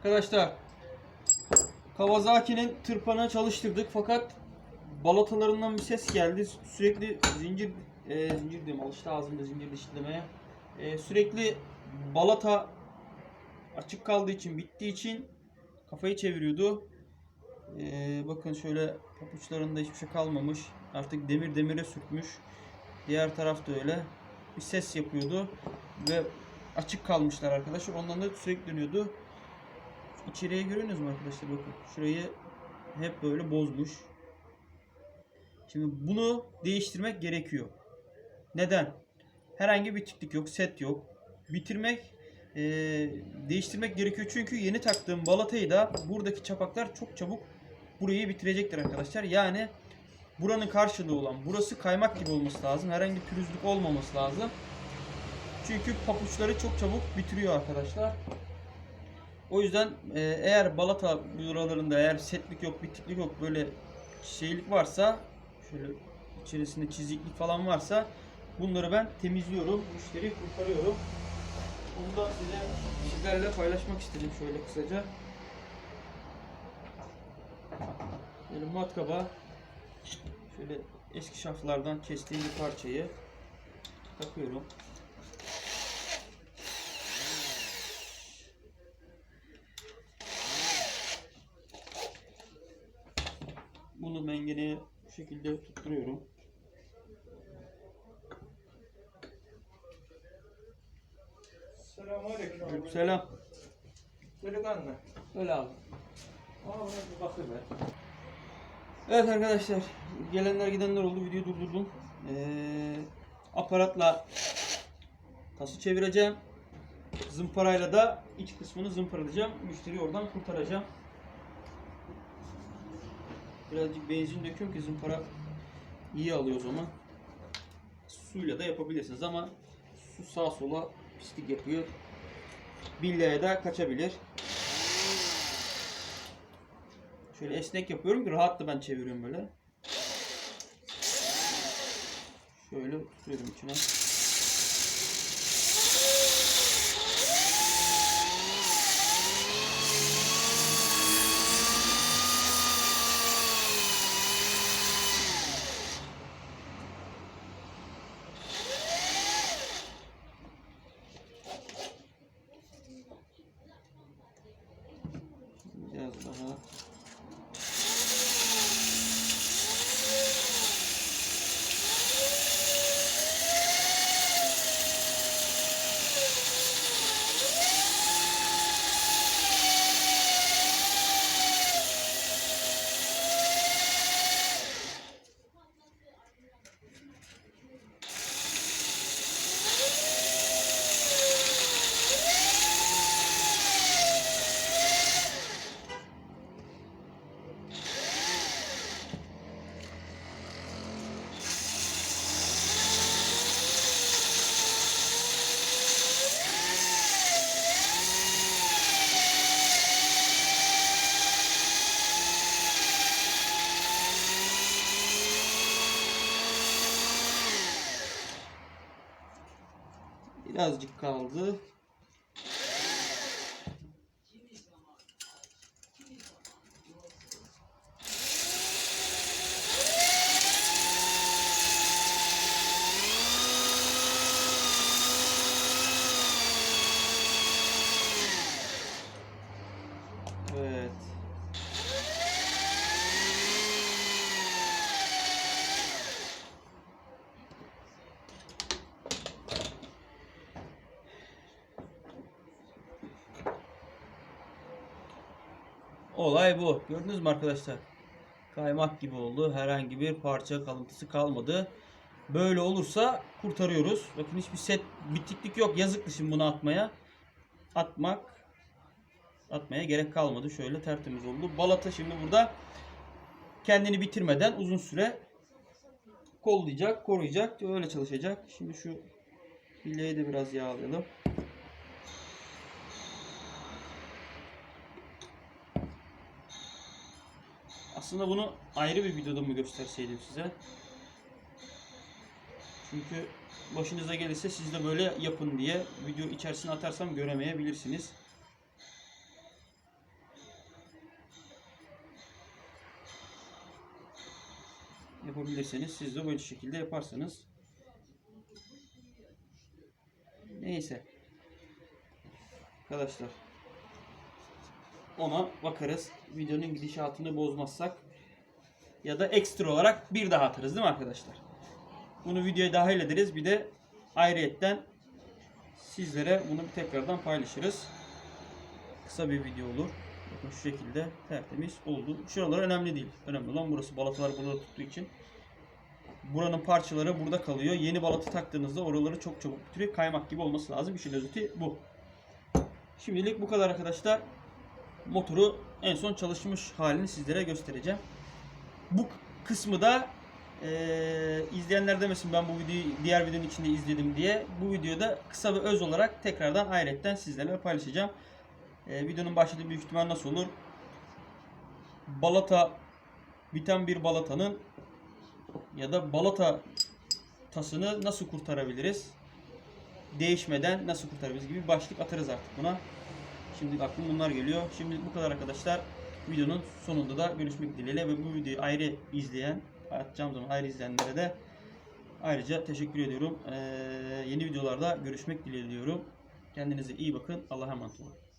Arkadaşlar Kawasaki'nin tırpanı çalıştırdık fakat balatalarından bir ses geldi. Sürekli zincir e, zincir diyorum alıştı ağzımda zincir dişlemeye. E, sürekli balata açık kaldığı için bittiği için kafayı çeviriyordu. E, bakın şöyle papuçlarında hiçbir şey kalmamış. Artık demir demire sürtmüş. Diğer taraf da öyle. Bir ses yapıyordu ve açık kalmışlar arkadaşlar. Ondan da sürekli dönüyordu. İçeriye görüyorsunuz mu arkadaşlar bakın. Şurayı hep böyle bozmuş. Şimdi bunu değiştirmek gerekiyor. Neden? Herhangi bir tiklik yok, set yok. Bitirmek, eee, değiştirmek gerekiyor çünkü yeni taktığım balatayı da buradaki çapaklar çok çabuk burayı bitirecektir arkadaşlar. Yani buranın karşılığı olan burası kaymak gibi olması lazım. Herhangi pürüzlük olmaması lazım. Çünkü papuçları çok çabuk bitiriyor arkadaşlar. O yüzden e, eğer balata buralarında eğer setlik yok, bitiklik yok böyle şeylik varsa şöyle içerisinde çiziklik falan varsa bunları ben temizliyorum. Müşteri kurtarıyorum. Bunu da size sizlerle paylaşmak istedim şöyle kısaca. Böyle matkaba şöyle eski şaflardan kestiğim bir parçayı takıyorum. Mengeneye bu şekilde tutturuyorum. Selamünaleyküm. Selam. Delikanlı. Öyle abi. Aa buna bir bakıver. Evet arkadaşlar, gelenler gidenler oldu. Videoyu durdurdum. Ee, aparatla tası çevireceğim. Zımparayla da iç kısmını zımparalayacağım. Müşteriyi oradan kurtaracağım. Birazcık benzin döküyorum ki zımpara iyi alıyor o zaman. Suyla da yapabilirsiniz ama su sağa sola pislik yapıyor. Billağa da kaçabilir. Şöyle esnek yapıyorum ki rahat da ben çeviriyorum böyle. Şöyle tutuyorum içine. Biraz daha. Birazcık kaldı. Evet. Olay bu. Gördünüz mü arkadaşlar? Kaymak gibi oldu. Herhangi bir parça kalıntısı kalmadı. Böyle olursa kurtarıyoruz. Bakın hiçbir set bitiklik yok. Yazıktı şimdi bunu atmaya. Atmak atmaya gerek kalmadı. Şöyle tertemiz oldu. Balata şimdi burada kendini bitirmeden uzun süre kollayacak, koruyacak. Öyle çalışacak. Şimdi şu bileği de biraz yağlayalım. Aslında bunu ayrı bir videoda mı gösterseydim size? Çünkü başınıza gelirse siz de böyle yapın diye video içerisine atarsam göremeyebilirsiniz. Yapabilirseniz siz de böyle şekilde yaparsanız. Neyse. Arkadaşlar ona bakarız. Videonun gidişatını bozmazsak ya da ekstra olarak bir daha atarız değil mi arkadaşlar? Bunu videoya dahil ederiz. Bir de ayrıyetten sizlere bunu bir tekrardan paylaşırız. Kısa bir video olur. Bakın şu şekilde tertemiz oldu. Şuralar önemli değil. Önemli olan burası. Balatalar burada tuttuğu için. Buranın parçaları burada kalıyor. Yeni balatı taktığınızda oraları çok çabuk bitiriyor. Kaymak gibi olması lazım. İşin özeti bu. Şimdilik bu kadar arkadaşlar. Motoru en son çalışmış halini sizlere göstereceğim. Bu kısmı da eee izleyenler demesin ben bu videoyu diğer videonun içinde izledim diye. Bu videoda kısa ve öz olarak tekrardan ayrıyetten sizlerle paylaşacağım. Eee, videonun başlığı büyük ihtimal nasıl olur? Balata biten bir balatanın ya da balata tasını nasıl kurtarabiliriz? Değişmeden nasıl kurtarabiliriz gibi başlık atarız artık buna. Şimdi aklıma bunlar geliyor. Şimdi bu kadar arkadaşlar. Videonun sonunda da görüşmek dileğiyle ve bu videoyu ayrı izleyen, atacağım zaman ayrı izleyenlere de ayrıca teşekkür ediyorum. Ee, yeni videolarda görüşmek dileğiyle diyorum. Kendinize iyi bakın. Allah'a emanet olun.